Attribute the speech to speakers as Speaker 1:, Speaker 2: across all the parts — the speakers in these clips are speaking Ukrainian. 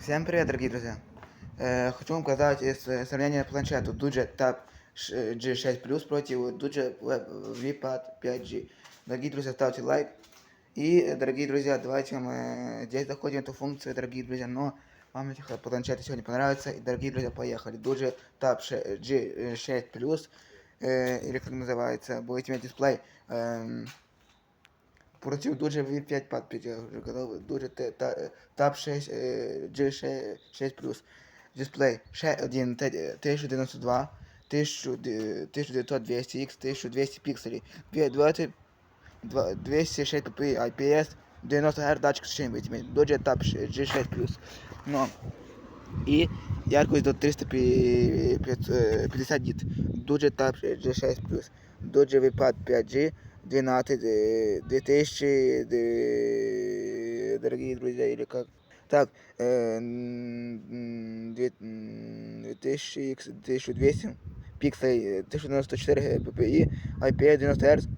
Speaker 1: Всем привет, дорогие друзья! Э, хочу вам показать э, с- сравнение планшету Dudge Tab ш- G6 Plus против Dudge Web VPad 5G. Дорогие друзья, ставьте лайк. И, э, дорогие друзья, давайте мы э, здесь доходим эту функцию, дорогие друзья, но вам эти х- планшеты сегодня понравятся. И, дорогие друзья, поехали. Dudge Tab ш- G6 Plus, э, или как называется, будете иметь дисплей. эм, Против Dudge V5 Pad 5, я уже говорил, Dudge Tab 6 э, G6 6 Plus. Дисплей ще один 1092, 1000 д- 1900 200X, 1200 пикселей, Две- 20 206 ppi IPS, 90 Hz датчик иметь, Dodge Tab G6 Plus. Но и яркость до 350 нит. Dodge Tab G6 Plus. Dodge VPad 5G 12 э, 2000 э, дорогие друзья или как так э, м, две- м, 2000 X 1200 пикселей э, 1094 ppi IPS 90 Hz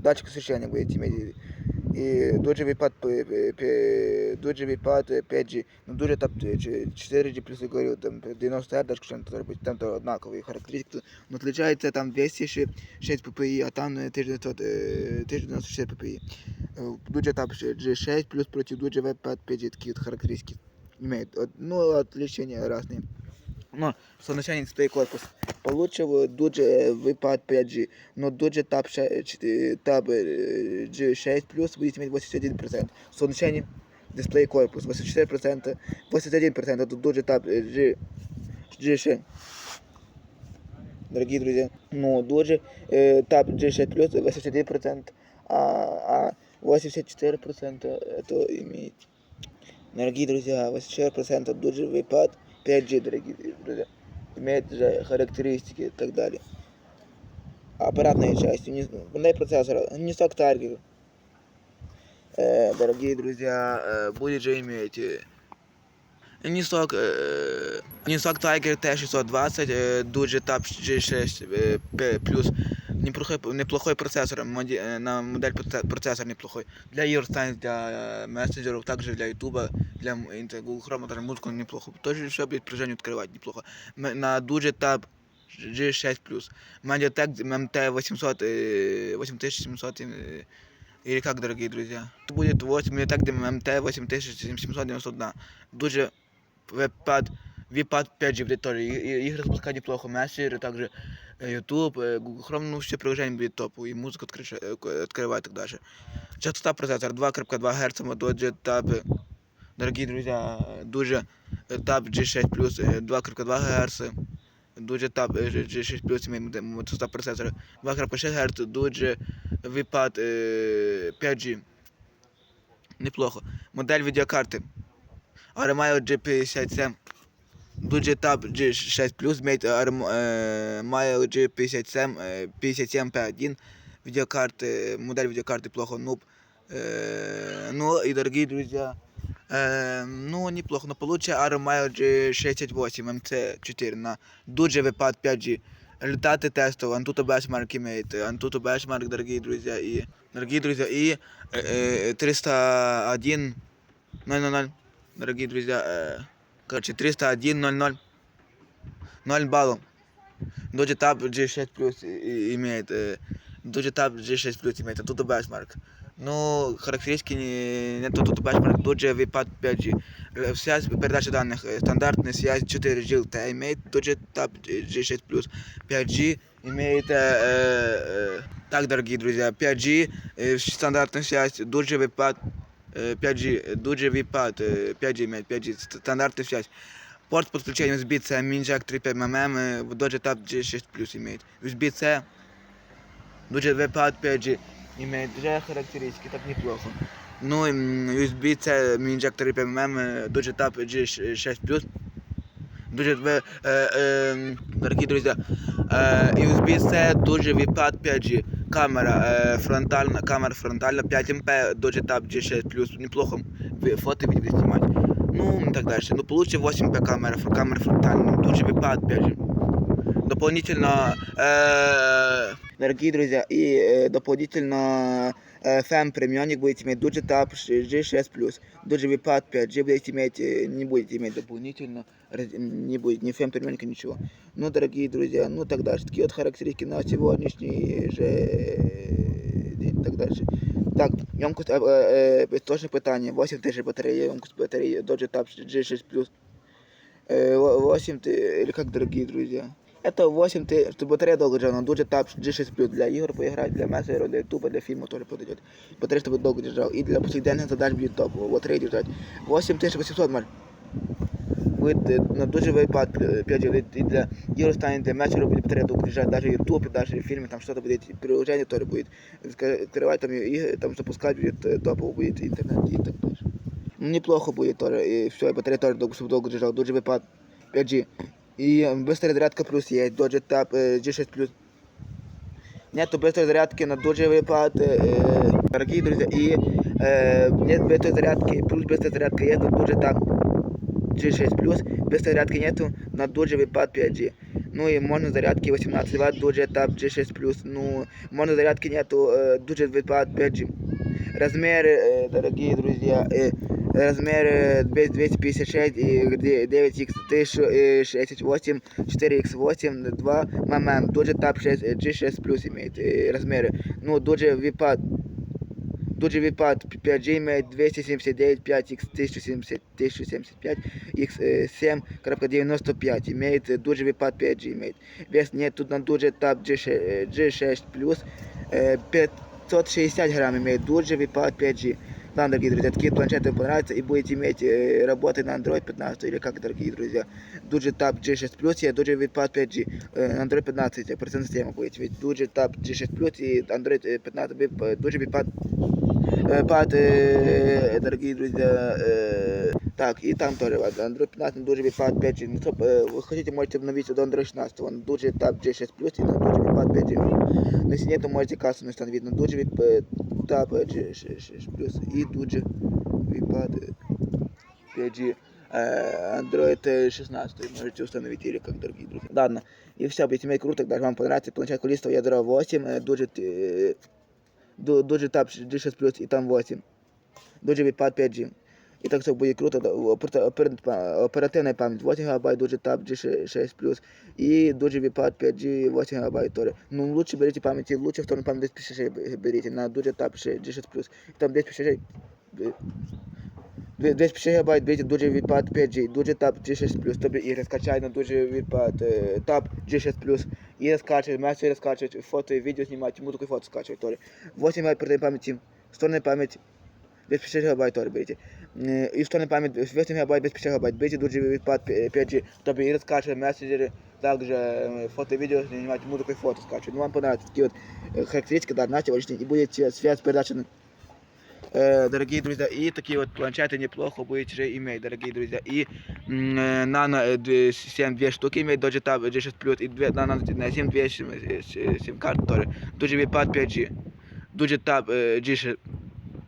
Speaker 1: датчик освещения будете иметь и Dodge VPad п- п- п- Dodge VPad 5G ну Dodge там 4G плюс я говорю там 90 Hz датчик освещения который будет там то одинаковые характеристики но отличается там 206 ppi а там э, 1900 э, 1094 ppi Э, Dodge Tab G6 плюс против Dodge VPad 5G такие вот характеристики имеет От- ну отличия разные но соотношение дисплей корпус получил э, Dodge VPad 5G но Dodge Tab, ше- чт- Tab э, G6 Plus будет иметь 81%. Соотношение дисплей корпус 84%, 81% это Dodge Tab э, G, G6. Дорогие друзья, но Dodge э, Tab G6 Plus 81%, а, а 84% это имеет. Дорогие друзья, 84% Dodge VPad 5G, дорогие друзья, имеет же характеристики и так далее аппаратной части, не, не процессора, не сток таргет. Э, дорогие друзья, э, будет же иметь э, не сток, э, не сток Tiger T620, э, Dodge Tab G6 э, P+, плюс неплохой, неплохой процессор, моди- э, на модель проце- процессор неплохой. Для игр станет, для э, мессенджеров, также для ютуба, для м- инте- Google Chrome, даже музыку неплохо. Тоже все будет приложение открывать неплохо. М- На Dodge Tab G6 Plus. Mediatek MT800, э, 8700 э, или как, дорогие друзья? Это будет 8 Mediatek MT8791. Дуже VPad, VPad 5G будет тоже. И- и- Игры запускать неплохо. Мессенджеры, также э, YouTube, э, Google Chrome, ну все приложения будет топ. И музыку открыть, э, к- открывать и так дальше. Частота процессора 2.2 Гц, Dodge Tab. Дорогие друзья, дуже э, Tab G6 Plus э, 2.2 Гц. Дуже Tab е, G- G6 Plus имеет частота процессора 2.6 Гц, дуже VPad е, 5G. Неплохо. Модель видеокарты. Armaio G57. Дуже Tab G6 Plus имеет Armaio G57 е, 57 P1. Видеокарты, модель видеокарты плохо, нуб. Э, Ну и дорогие друзья, Э, ну, неплохо, но получше Armaio G68 MC4 на Dodge VPad 5G. Результаты тестов Antutu Benchmark имеет. Antutu Benchmark, дорогие друзья, и... Дорогие друзья, и э, э, 301 000, дорогие друзья, короче, 301 00 0 баллов. Tab G6 Plus и- и- имеет. Э, Dodge Tab G6 Plus имеет. Antutu Benchmark. Ну, характеристики не, не тут бачмарк Dodge VPad 5G. Э, Связь, передача данных, э, стандартная связь 4G LTE имеет Dodge Tab G6 Plus. 5G имеет, э, э, э, так, дорогие друзья, 5G, э, стандартная связь Dodge VPad 5G, э, Dodge VPad э, 5G имеет, 5G, ст- стандартная связь. Порт подключения USB-C, Minjack 3.5 мм, э, Dodge Tab G6 Plus имеет. USB-C, Dodge VPad 5G имеет же характеристики, так неплохо. Ну, м, USB-C, Minjack 3.5 мм, э, Dodge Tab G6 Plus. Дуже, в- э, э, дорогие друзья, э, USB-C, Dodge VPad 5G. Камера э, фронтальна, камера фронтальна 5 МП, Dodge Tab G6 Plus. Неплохо ви- фото видео снимать. Ну, и так дальше. Ну, получше 8 МП камера, фр- камера фронтальная, Dodge VPad 5G. Дополнительно э, дорогие друзья. И э, дополнительно э, FEM премионик будете иметь Duji Tab G6+. Duji Vipad 5G будете иметь, э, не будете иметь дополнительно, раз- не будет ни FEM премионика, ничего. Ну, дорогие друзья, ну так дальше. Такие вот характеристики на сегодняшний же день, так дальше. Так, емкость, э, э, э, точне питання. 8 тисяч батареї, емкость батареї Dodge Tab G6+. Э, во- 8 ты, или как, дорогие друзья? Это 8 ты, что батарея долго держала, Dodge Tab G6 Plus для игр поиграть, для мессенджера, для ютуба, для фильма тоже подойдет. Батарея, чтобы долго держал. И для повседневных задач будет топ, батарея держать. 8800 может. Будет э, на дуже iPad 5 g и для игр станет для мессенджера будет батарея долго держать, даже YouTube, даже фильмы, там что-то будет, приложение тоже будет. Ска- Открывать там игры, там запускать будет, э, топово будет интернет и так дальше. Ну, неплохо будет тоже, и все, и батарея тоже долго, чтобы долго держал, дуже iPad 5G. И э, быстрая зарядка плюс есть, Dodge Tab э, G6 Plus. Нету быстрой зарядки на Dodge iPad, э, дорогие друзья, и э, нет быстрой зарядки, плюс быстрая зарядка есть на Dodge Tab G6 Plus, быстрой зарядки нету на Dodge iPad 5G. Ну и можно зарядки 18 Вт Dodge Tab G6 Plus, ну можно зарядки нету э, Dodge iPad 5G. Размеры, э, дорогие друзья, э, размер э, 256 и где 9x 1068 4x8 2 мм Dodge Tab 6 э, G6 Plus имеет э, размеры ну Dodge Vipad Dodge Vipad 5G имеет 279 5x 1070 1075 x 7.95 имеет э, Dodge Vipad 5G имеет вес нет тут на Dodge Tab G6, э, G6 Plus э, 560 грамм имеет Dodge Vipad 5G да, дорогие друзья, такие планшеты вам понравятся и будете иметь э, работы на Android 15 или как, дорогие друзья. Dodge Tab G6 Plus и Dodge Vipad 5G. Э, на Android 15 операционная система будете иметь. Dodge Tab G6 Plus и Android э, 15 Vip- э, Dodge Vipad э, Pad, э, дорогие друзья. э, так, и там тоже вот, Android 15, Dodge Vipad 5G. Ну, стоп, э, вы хотите, можете обновить до Android 16. Вон, Dodge Tab G6 Plus и на Dodge Vipad 5G. Но если нет, то можете кастомно установить на Dodge Vip э, Tab G6 Plus и Dodge Vipad 5G. э, Android э, 16 можете установить или как, дорогие друзья. Ладно, и все, будете иметь круто, даже вам понравится. Планшет количество ядра 8, э, Dodge, э, Ду- Dodge Tab G6 Plus и там 8. Dodge Vipad 5G. И так все будет круто. да, опер- опер- па- Оперативная память 8 ГБ, Dodge Tab G6 Plus и Dodge Vipad 5G 8 ГБ тоже. Ну, лучше берите памяти, лучше вторую память 256 б- берите на Dodge Tab G6 И там 256 э, 256 гб берите Dodge Vipad 5G, Dodge Tab G6 Plus, тобі і розкачай на Dodge Vipad е, Tab G6 Plus, і розкачай, меседж розкачай, фото і відео знімати, музику і фото скачай, теж. 8 ГБ передаємо пам'яті, вторная пам'ять 256 ГБ теж берите. Е, І вторная пам'ять 8 ГБ 256 ГБ, берите Dodge Vipad 5G, тобі і розкачай меседжери, также э, фото и видео снимать, музыку и фото скачивать. Ну, вам понравятся такие вот э, характеристики, да, знаете, очень, и будет связь, связь передачи на Э, дорогие друзья, и такие вот планшеты неплохо будете же иметь, дорогие друзья. И м, э, Nano э, две- 7 две штуки имеет, Dodge Tab G6 Plus, и две, Nano на 7 две сим, э, с- сим карты тоже. Dodge Vipad 5G, Dodge Tab э, G6,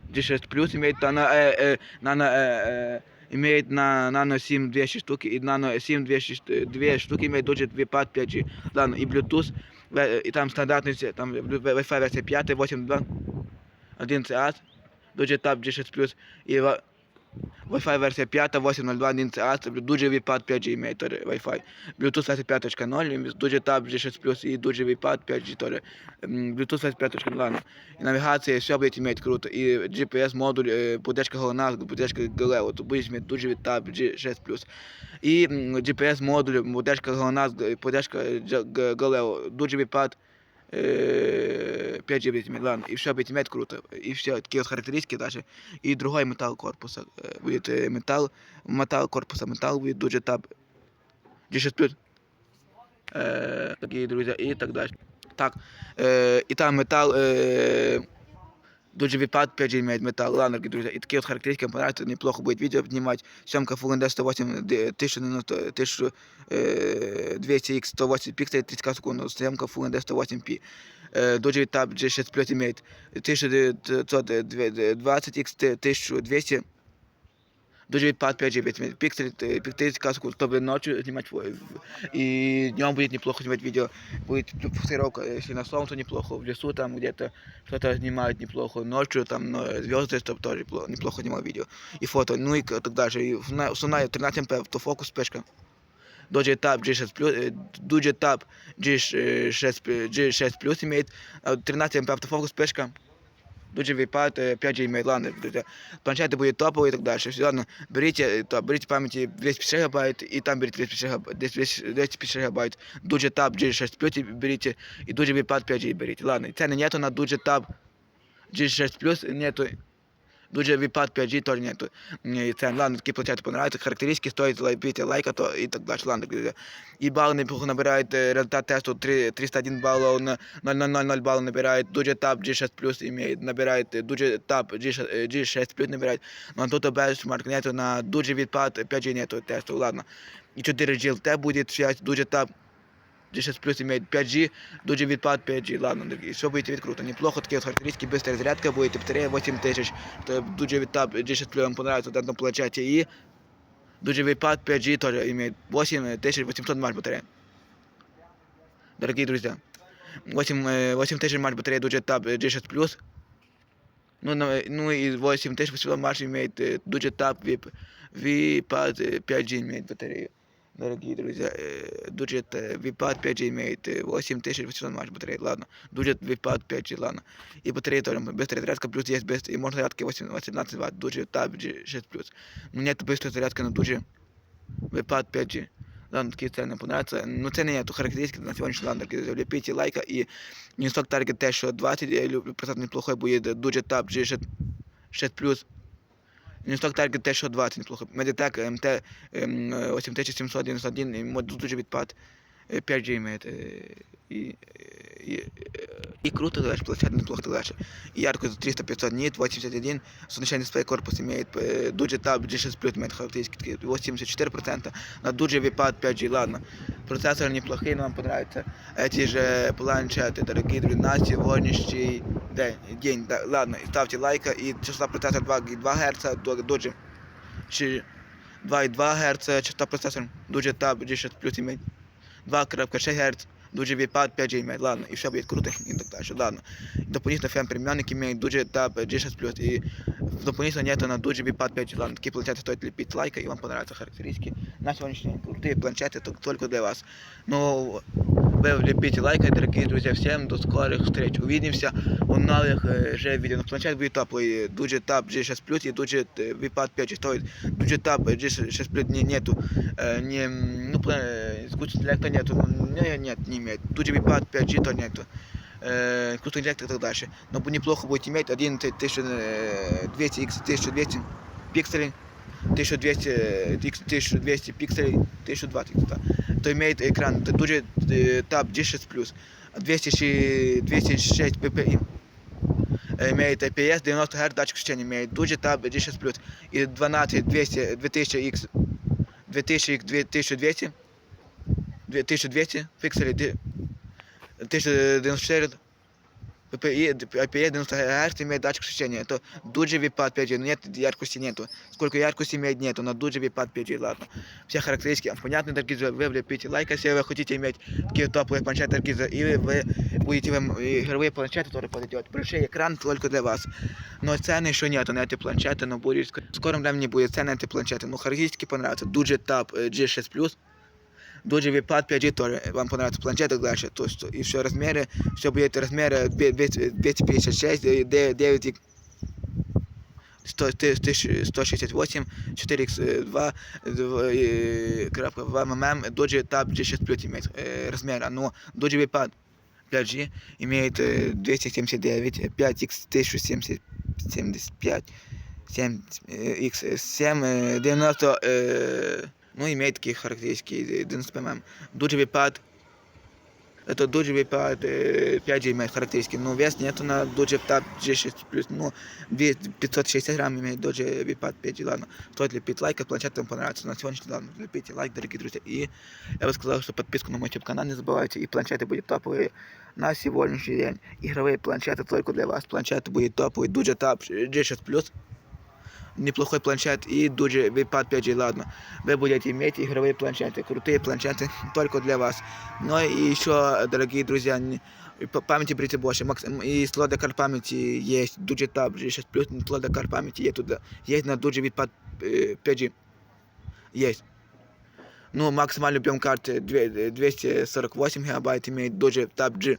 Speaker 1: G6 Plus имеет, Nano, э, э, Nano, э, э, имеет на Nano 7 200 штуки, и Nano 7 200 ш- две штуки имеет Dodge Vipad 5G. Ладно, и Bluetooth, э, и там стандартный, се- там Wi-Fi версия 5, 8.2, 11 Dodge Tab G6 Plus і ва- Wi-Fi версія 5, 802, 11 Dodge Vipad 5G имеет тоже Wi-Fi. Bluetooth версія 5.0, Dodge Tab G6 Plus і Dodge Vipad 5G тоже. Bluetooth версія 5.0, ладно. І навігація, все будет иметь круто. І GPS модуль, е, поддержка головна, поддержка Galileo, то будеш мати Dodge Tab G6 Plus. І GPS модуль, поддержка головна, Г- Galileo, Dodge Vipad э, 5G будет иметь, ладно, и все будет иметь круто, и все, такие вот характеристики даже, и другой металл корпуса, э, будет э, металл, металл корпуса, металл будет Dodge Tab G6 Plus, э, такие друзья, и так дальше. Так, э, и там металл, э, Dodge Vipad 5G имеет металл, ладно, дорогие друзья, и такие вот характеристики вам понравятся, неплохо будет видео поднимать, съемка Full HD 108, д- 1090, 1200x 180 пикселей, 30 секунд, съемка Full HD 108p. Э, Dodge Tab G6 Plus имеет 1920x 1200 Дуже відпад 5 GB. Пиксель, пиксель сказку, чтобы ночью снимать и днем будет неплохо снимать видео. Будет фотографировка, если на солнце неплохо, в лесу там где-то что-то снимают неплохо, ночью там звезды, чтобы тоже пло- неплохо снимал видео. И фото, ну и так дальше. И на- основная 13 МП, автофокус, спешка. Дуже Tab G6 Plus, дуже Tab G6, э, G6 Plus имеет, а 13 МП автофокус, спешка. Дуже випад, 5G имеет, ладно, друзья. Планшеты будет топовый и так дальше. Все, ладно, берите, э, то, берите памяти 256 гигабайт, и там берите 256 гигабайт, 256 гигабайт. Дуже Tab G6 Plus берите, и дуже випад 5G берите. Ладно, и цены нету на дуже Tab G6 Plus, нету. Дуже випад 5G тоже нету. Ні, Це, ладно, такі планшети понравятся, характеристики стоит лайпите лайка, то и так дальше. Ладно, друзья. И баллы неплохо набирает, э, результат тесту 3, 301 баллов, на 0,000 баллов набирает, дуже Tab G6 Plus имеет, набирает, э, дуже Tab G6, э, G6 Plus набирает, но тут бенчмарк нету, на дуже відпад 5G нету тесту, ладно. И 4 GLT будет, 6 дуже Tab G6 Plus имеет 5G, дуже відпад 5G, ладно, дорогі, все будете від круто, неплохо, такі от характеристики, быстрая зарядка будет, батарея 8 тисяч, то дуже відтап G6 Plus вам понравится в данном планшете, и дуже відпад 5G тоже имеет 8800 мАч батарея. Дорогие друзья, 8, э, 8000 мАч батарея дуже тап G6 Plus, ну, на- ну и 8800 мАч имеет э, дуже тап VIP, VPAD э, 5G имеет батарею. Дорогие друзья, э, дуже т- VPAD 5G имеет э, 8800 мАч батареи, ладно. Дуже VPAD 5G, ладно. И батарея тоже быстрая зарядка, плюс есть быстрый, и можно зарядки 8 18 Вт, дуже Tab G6 Plus. Но нет быстрой зарядки на дуже VPAD 5G. Ладно, такі ціни понравятся. Ну це не є, то характеристики на сьогоднішній ладно, друзі. Вліпіть лайка і Ньюсток Target те, що 20, я люблю писати неплохой буде, дуже Tab G6 6 Plus. Таргет те, що 20 неплохо. Медитек МТ ем, е, 8791 і мод дуже відпад. Е, 5G має. І, і, і, и круто дальше, планшет неплохо дальше. И яркость 300-500 нит, 81, солнечный дисплей корпус имеет, э, Duji Tab G6 Plus имеет характеристики 84%, на Duji VPAD 5G, ладно. Процессор неплохой, но вам понравится. Эти же планшеты, дорогие друзья, на сегодняшний день, день да, ладно, ставьте лайка и частота процессора 2,2 Гц, Duji 2,2 Гц, частота процессора Duji Tab G6 Plus имеет 2,6 Гц, дуже відпад 5G має, ладно, і все буде круто, і так далі, ладно. Дополнительно фен преміонник имеет дуже тап G6 Plus, и дополнительно нету на дуже відпад 5G, ладно, такие планшеты стоит лепить лайка, и вам понравятся характеристики. На сегодняшний день крутые планшеты только, только для вас. Ну, вы лепите лайка, дорогие друзья, всем до скорых встреч. Увидимся у новых э, же видео. На планшет будет топовый дуже тап G6 Plus и дуже э, відпад 5G стоит. Дуже тап G6 Plus не, нету, э, не, м, ну, э, искусственного интеллекта нету, ну, не, нет, не имеет. Дуже відпад 5G то нету. Э, искусственный интеллект и так дальше. Но бу- неплохо будет иметь 1200 x 1200 пикселей, 1200 x 1200 пикселей, 1020 да. То имеет экран, это дуже э, Tab G6 Plus, 206, 206 ppi. Э, Имеет IPS, 90 Гц, датчик вращения имеет, дуже Tab G6 Plus и 12 200 2000 x 2000 x 2200 2200 пикселей, ди- 1094 PPI, IPS 90 Гц имеет датчик вращения. Это дуже VPAD 5G, но нет яркости нету. Сколько яркости имеет нету, но дуже VPAD 5G, ладно. Все характеристики вам понятны, дорогие друзья. Вы влепите лайк, если вы хотите иметь такие топовые планшеты, дорогие друзья, или вы будете вам игровые планшеты, которые подойдет. Большой экран только для вас. Но цены еще нету на эти планшеты, но будет в скором времени будет цены на эти планшеты. Но характеристики понравятся. Дуже Tab э, G6 Plus. Дуже VPAD 5G тоже вам понравится планшет и так дальше. То, что и все размеры, все будет размеры 256, 9 168, 4x2, 2 мм, Doge Tab G6 Plus имеет э, размер, но Doge VPAD 5G имеет э, 279, 5x 1075, 7x7, 90, э, ну, имеет такие характеристики, 90 мм. Doge VPAD это Doge VPAD э, 5G имеет характеристики, но вес нету на Doge Tab G6 Plus, ну, 200 560 грамм имеет Doge VPAD 5G, ладно. Стоит лепить лайк, а планшет вам понравится. На сегодняшний день лепите лайк, дорогие друзья. И я бы сказал, что подписку на мой YouTube канал не забывайте, и планшеты будут топовые на сегодняшний день. Игровые планшеты только для вас. Планшеты будут топовые. Doge Tab G6 Plus. неплохой планшет и дуже VPad 5G, ладно. Вы будете иметь игровые планшеты, крутые планшеты только для вас. Но и еще, дорогие друзья, не- па- памяти берите больше. Макс- И слот карт памяти есть, дуже таб, 6 плюс, слот карт памяти есть туда. Есть на дуже VPad э, 5G. Есть. Ну, максимальный объем карты две- 248 гигабайт имеет дуже таб G.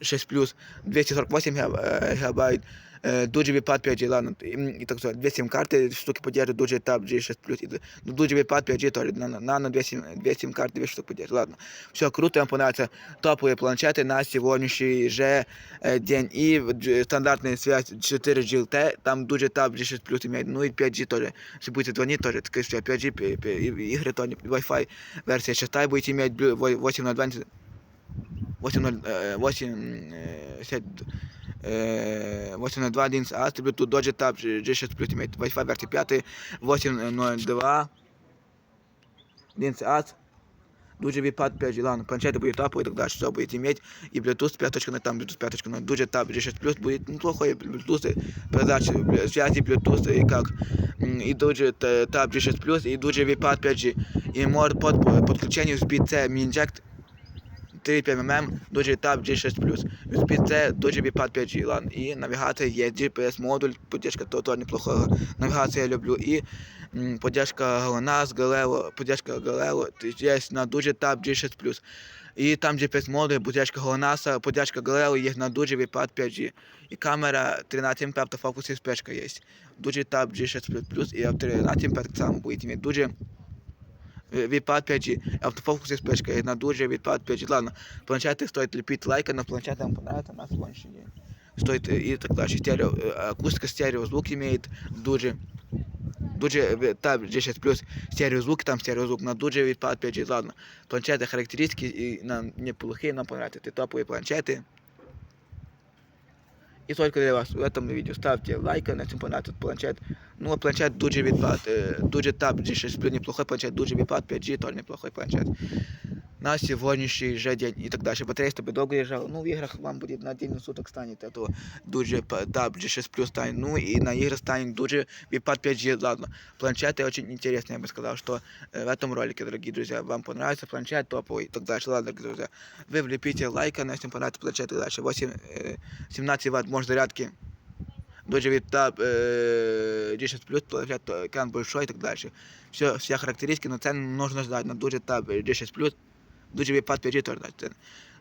Speaker 1: 6 плюс, 248 гига- э, гигабайт, э, дуже VPad 5G, ладно, и, м, и так сказать, две сим-карты, штуки поддерживают дуже таб G6 плюс, и, ну, дуже VPad 5G тоже, нано, нано две, сим, две сим-карты, две штуки поддерживают, ладно. Все круто, вам понравятся топовые планшеты на сегодняшний же э, день. И дж- стандартная связь 4G LTE, там дуже таб G6 плюс имеет, ну и 5G тоже. Если будете звонить тоже, так сказать, 5G, п- п- и- игры тоже, Wi-Fi версия 6 будете иметь, 8.0 8.0, э, 8, э, сядь, э, 8.02, 11 А, Bluetooth, Dodge Tab, G6 плюс имеет Wi-Fi версия 5, 8.02, 11 А, дуже VPad 5G, ладно, планшеты будет тапу и так дальше, все будете иметь, и Bluetooth 5.0, там Bluetooth 5.0, дуже Tab, G6 плюс будет неплохой Bluetooth, передача бля- связи Bluetooth и как, м, и дуже т- Tab G6 плюс, и дуже VPad 5G, и мод под подключение USB-C Minject 3,5 мм, дуже Tab G6+, USB-C, дуже VPad 5G, ладно. І навігація є, GPS модуль, поддержка того, неплохого. Навігацію я люблю. І поддержка GLONASS, Galileo, поддержка Galileo, є на дуже Tab G6+. І там GPS модуль, поддержка GLONASS, поддержка Galileo є на дуже VPad 5G. І камера 13 МП автофокус і спешка є. Дуже Tab G6+, і 13 МП так само буде мати. Дуже VPad 5G, автофокус і спешка, і на дуже VPad 5G. Ладно, планшеты стоит лепить лайка, на планшет вам понравится на сегодняшний день. Стоит э, и так дальше. Стерео, э, акустика стерео звук имеет дуже. Дуже э, там G6 плюс стереозвук, там стереозвук на дуже VPad 5G. Ладно, планшеты характеристики и нам неплохие, нам понравятся. Это топовые планшеты. И только для вас в этом видео ставьте лайк, на этом понравится этот планшет. Ну, а планшет дуже VPad, э, дуже Tab G6 плюс неплохой планшет, дуже VPad 5G тоже неплохой планшет. На сегодняшний же день и так дальше. Батарея, чтобы долго лежала. Ну, в играх вам будет на день суток станет, а то дуже да, G6 плюс станет. Ну, и на игры станет дуже VPad 5G, ладно. Планшеты очень интересные, я бы сказал, что э, в этом ролике, дорогие друзья, вам понравится планшет топовый и так дальше. Ладно, дорогие друзья, вы влепите лайк, а если понравится планшет и дальше. 8, э, 17 ватт может зарядки. Дуже VPad э, G6 плюс, планшет, э, экран большой и так дальше. Все, все характеристики, но цену нужно ждать на дуже Tab G6 плюс дуже VPad 5G тоже дать цены.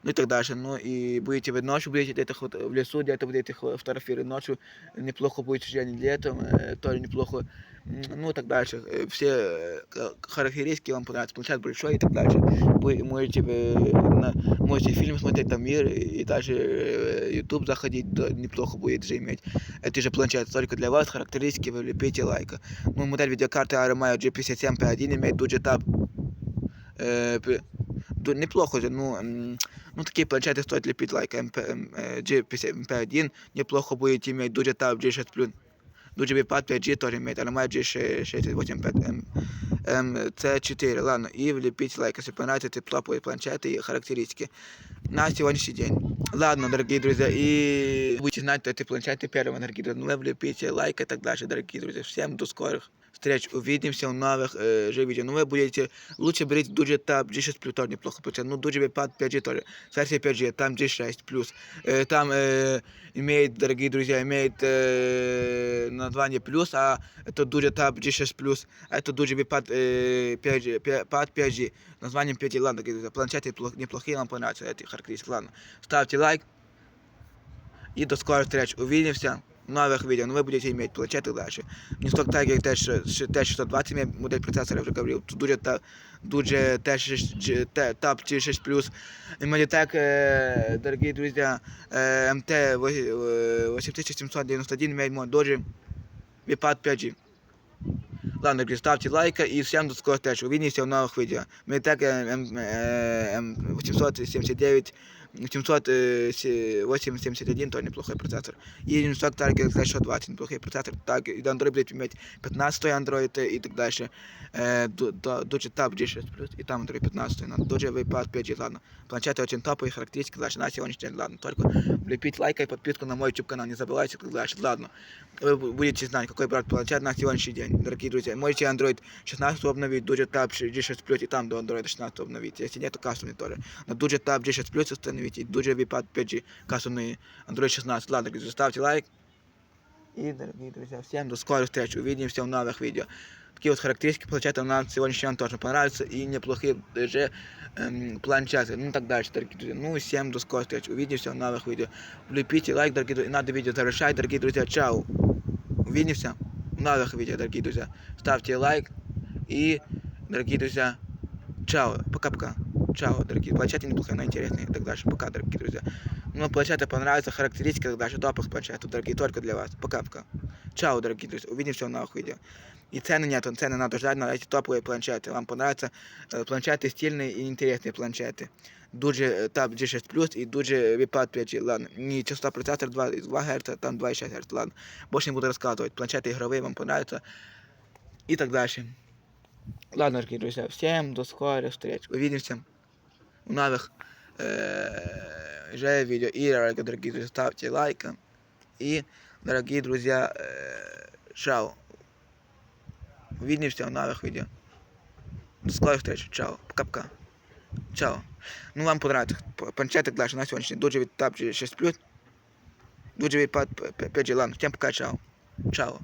Speaker 1: Ну и так дальше. Ну и будете вы ночью, будете где-то хот- в лесу, где-то будете хо- фотографировать ночью, неплохо будет сидеть летом, э, тоже неплохо. М, Ну и так дальше. Э, Все э, ка- характеристики вам понравятся. Планшет большой и так дальше. Вы можете, э, на- можете фильм смотреть, там мир, и и даже э, YouTube заходить, да, неплохо будет же иметь. Это же планшет только для вас, характеристики вы лепите лайка. Ну, модель видеокарты RMI G57 P1 имеет дуже таб. Э, п- ду- неплохо же, ну, м, ну, такие планшеты стоит лепить лайк MP, э, G51, неплохо будет иметь дуже таб G6 плюс. Дуже VPad 5G тоже имеет, RMI G685 М, MC4, ладно, и влепить лайк, если понравятся эти топовые планшеты и характеристики на сегодняшний день. Ладно, дорогие друзья, и будете знать, что эти планшеты первые, дорогие друзья. Ну, вы влепите лайк и так дальше, дорогие друзья. Всем до скорых Встреч. Увидимся в новых э, же видео. Ну, вы будете, лучше берите дуже Tab G6 Plus, тоже неплохо планшет. Ну, дуже VPad 5G тоже. Версия 5G, там G6 Plus. Э, там э, имеет, дорогие друзья, имеет э, название плюс, а это дуже Tab G6 Plus, а это дуже VPad э, 5G, VPad 5G. Названием 5G, ладно, дорогие друзья, планшеты плох- неплохие, вам понравятся эти характеристики. Ладно, ставьте лайк. И до скорых встреч. Увидимся новых видео. Ну, вы будете иметь планшеты дальше. Не сток Tiger T620 имеет модель процессора, я уже говорил. Тут дуже, та, дуже T6, T- Tab T6 Plus. И Mediatek, э, дорогие друзья, э, MT 8791 имеет мой Doji VPad 5G. Ладно, ставьте лайка и всем до скорых встреч. Увидимся в новых видео. Mediatek э, М- э, М879 781 тоже неплохой процессор. И Instock Target Galaxy 620 неплохой процессор. Так, и Android будет иметь 15 Android и так дальше. Дуже Tab G6 Plus, и там Android 15, на Дуже iPad 5G, ладно. Планшеты очень топовые, характеристики, дальше на сегодняшний день, ладно. Только влепить лайк и подписку на мой YouTube канал, не забывайте, так дальше, ладно. Вы бу- будете знать, какой брать планшет на сегодняшний день, дорогие друзья. Можете Android 16 обновить, Дуже Tab G6 Plus, и там до Android 16 обновить. Если нет, то кастомный тоже. На Дуже Tab G6 Plus установите, и Дуже iPad 5G, кастомный Android 16. Ладно, друзья, ставьте лайк. И, дорогие друзья, всем до скорых встреч. Увидимся в новых видео. Такие вот характеристики планшета нам сегодняшний день тоже понравятся. И неплохие даже эм, планшеты. Ну и так дальше, дорогие друзья. Ну и всем до скорых встреч. Увидимся в новых видео. Влепите лайк, дорогие друзья. Надо видео завершать, дорогие друзья. Чао. Увидимся в новых видео, дорогие друзья. Ставьте лайк. И, дорогие друзья, чао. Пока-пока. Чао, дорогие. Планшеты неплохие, но интересные. И так дальше. Пока, дорогие друзья. Ну, планшеты понравятся, характеристики, так дальше. Топовых планшетов, дорогие, только для вас. Пока-пока. Чао, дорогие друзья. Увидимся в новых видео. И цены нет, цены надо ждать на эти топовые планшеты. Вам понравятся э, планшеты стильные и интересные планшеты. Дуже э, Tab G6 Plus и Дуже VPad 5G, ладно. Не частота процессор 2, 2 Гц, там 2,6 Гц, ладно. Больше не буду рассказывать. Планшеты игровые вам понравятся. И так дальше. Ладно, дорогие друзья, всем до скорых встреч. Увидимся в новых э, же видео. И, дорогие друзья, ставьте лайк. И, дорогие друзья, э, чао. Увидимся в новых видео. До скорых встреч. Чао. Пока-пока. Чао. Ну, вам понравится планшетик дальше на сегодняшний. Дуже від тапчі 6 плюс. Дуже від 5G. Ладно, всем пока, чао. Чао.